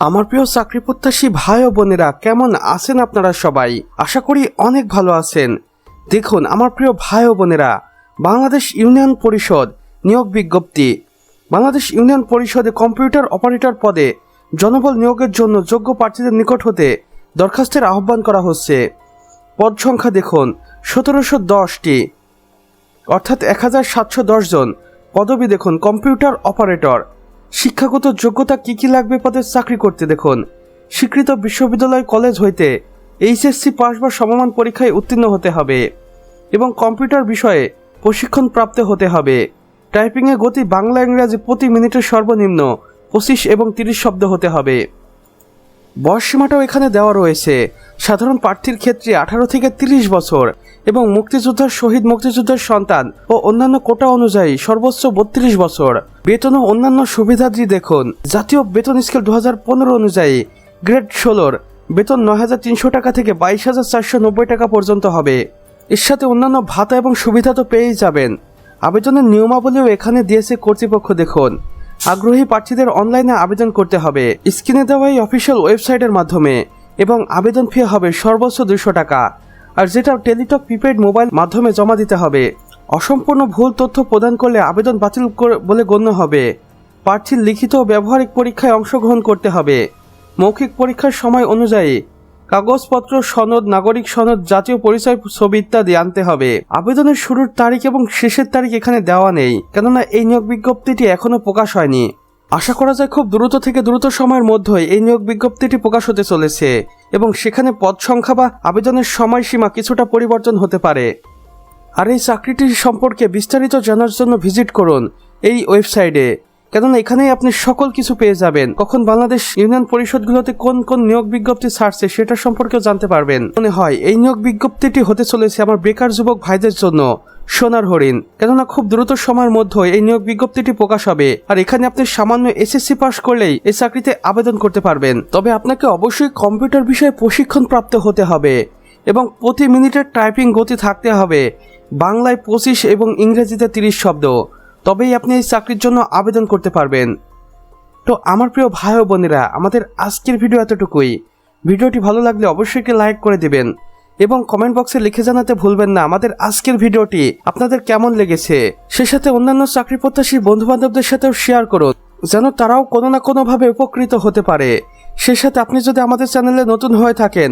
আমার প্রিয় চাকরি প্রত্যাশী ভাই ও বোনেরা, কেমন আছেন আপনারা সবাই? আশা করি অনেক ভালো আছেন। দেখুন, আমার প্রিয় ভাই ও বোনেরা, বাংলাদেশ ইউনিয়ন পরিষদ নিয়োগ বিজ্ঞপ্তি। বাংলাদেশ ইউনিয়ন পরিষদে কম্পিউটার অপারেটর পদে জনবল নিয়োগের জন্য যোগ্য প্রার্থীদের নিকট হতে দরখাস্তের আহ্বান করা হচ্ছে। পদ সংখ্যা দেখুন, সতেরোশো দশটি। অর্থাৎ এক হাজার সাতশো দশ জন। পদবি দেখুন, কম্পিউটার অপারেটর। শিক্ষাগত যোগ্যতা কি কি লাগবে পদে চাকরি করতে দেখুন। স্বীকৃত বিশ্ববিদ্যালয় কলেজ হইতে এইচএসসি পাস বা সমমান পরীক্ষায় উত্তীর্ণ হতে হবে এবং কম্পিউটার বিষয়ে প্রশিক্ষণ প্রাপ্ত হতে হবে। টাইপিংয়ে গতি বাংলা ইংরাজি প্রতি মিনিটে সর্বনিম্ন পঁচিশ এবং তিরিশ শব্দ হতে হবে। বয়স সীমাটাও এখানে দেওয়া রয়েছে। সাধারণ প্রার্থীর ক্ষেত্রে আঠারো থেকে তিরিশ বছর এবং মুক্তিযোদ্ধার শহীদ মুক্তিযোদ্ধার সন্তান ও অন্যান্য কোটা অনুযায়ী সর্বোচ্চ বত্রিশ বছর। বেতন ও অন্যান্য সুবিধাদি দেখুন। জাতীয় বেতন স্কেল দু হাজার পনেরো অনুযায়ী গ্রেড ষোলোর বেতন নয় হাজার তিনশো টাকা থেকে বাইশ হাজার চারশো নব্বই টাকা পর্যন্ত হবে। এর সাথে অন্যান্য ভাতা এবং সুবিধা তো পেয়েই যাবেন। আবেদনের নিয়মাবলীও এখানে দিয়েছে কর্তৃপক্ষ, দেখুন। আগ্রহী প্রার্থীদের অনলাইনে আবেদন করতে হবে। স্ক্রিনে দেওয়া এই অফিসিয়াল ওয়েবসাইটের মাধ্যমে। এবং আবেদন ফি হবে সর্বোচ্চ দুশো টাকা। আর যেটা টেলিটক প্রিপেড মোবাইল মাধ্যমে জমা দিতে হবে। অসম্পূর্ণ ভুল তথ্য প্রদান করলে আবেদন বাতিল বলে গণ্য হবে। প্রার্থীর লিখিত ব্যবহারিক পরীক্ষায় অংশগ্রহণ করতে হবে। মৌখিক পরীক্ষার সময় অনুযায়ী কাগজপত্র, সনদ, নাগরিক সনদ, জাতীয় পরিচয় ছবি ইত্যাদি আনতে হবে। আবেদনের শুরুর তারিখ এবং শেষের তারিখ এখানে দেওয়া নেই, কেননা এই নিয়োগ বিজ্ঞপ্তিটি এখনও প্রকাশ হয়নি। আশা করা যায় খুব দ্রুত থেকে দ্রুত সময়ের মধ্যেই এই নিয়োগ বিজ্ঞপ্তিটি প্রকাশ হতে চলেছে এবং সেখানে পদ সংখ্যা বা আবেদনের সময়সীমা কিছুটা পরিবর্তন হতে পারে। আর এই চাকরিটি সম্পর্কে বিস্তারিত জানার জন্য ভিজিট করুন এই ওয়েবসাইটে। কেননা এখানেই আপনি সকল কিছু পেয়ে যাবেন। কখন বাংলাদেশ ইউনিয়ন পরিষদগুলোতে কোন কোন নিয়োগ বিজ্ঞপ্তি ছাড়ছে সেটা সম্পর্কেও জানতে পারবেন। মনে হয়, এই নিয়োগ বিজ্ঞপ্তিটি হতে চলেছে আমার বেকার যুবক ভাইদের জন্য, সোনার হরিণ। কেননা খুব দ্রুত সময়ের মধ্যে এই নিয়োগ বিজ্ঞপ্তিটি প্রকাশ হবে। আর এখানে আপনি সামান্য এসএসসি পাস করলেই এই চাকরিতে আবেদন করতে পারবেন। তবে আপনাকে অবশ্যই কম্পিউটার বিষয়ে প্রশিক্ষণ প্রাপ্ত হতে হবে এবং প্রতি মিনিটের টাইপিং গতি থাকতে হবে। বাংলায় পঁচিশ এবং ইংরেজিতে তিরিশ শব্দ। তবেই আপনি এই চাকরির জন্য আবেদন করতে পারবেন। তো আমার প্রিয় ভাই ও বোনেরা, আমাদের আজকের ভিডিও এতটুকুই। ভিডিওটি ভালো লাগলে অবশ্যই একটি লাইক করে দেবেন এবং কমেন্ট বক্সে লিখে জানাতে ভুলবেন না আমাদের আজকের ভিডিওটি আপনাদের কেমন লেগেছে। সে সাথে অন্যান্য চাকরি প্রত্যাশী বন্ধু বান্ধবদের সাথেও শেয়ার করুন, যেন তারাও কোনো না কোনোভাবে উপকৃত হতে পারে। সে সাথে আপনি যদি আমাদের চ্যানেলে নতুন হয়ে থাকেন,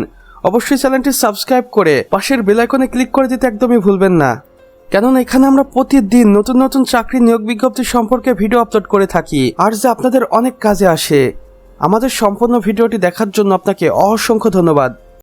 অবশ্যই চ্যানেলটি সাবস্ক্রাইব করে পাশের বেলাইকনে ক্লিক করে দিতে একদমই ভুলবেন না। কেননা এখানে আমরা প্রতিদিন নতুন নতুন চাকরি নিয়োগ বিজ্ঞপ্তি সম্পর্কে ভিডিও আপলোড করে থাকি। আর যে আপনাদের অনেক কাজে আসে। আমাদের সম্পূর্ণ ভিডিওটি দেখার জন্য আপনাকে অসংখ্য ধন্যবাদ।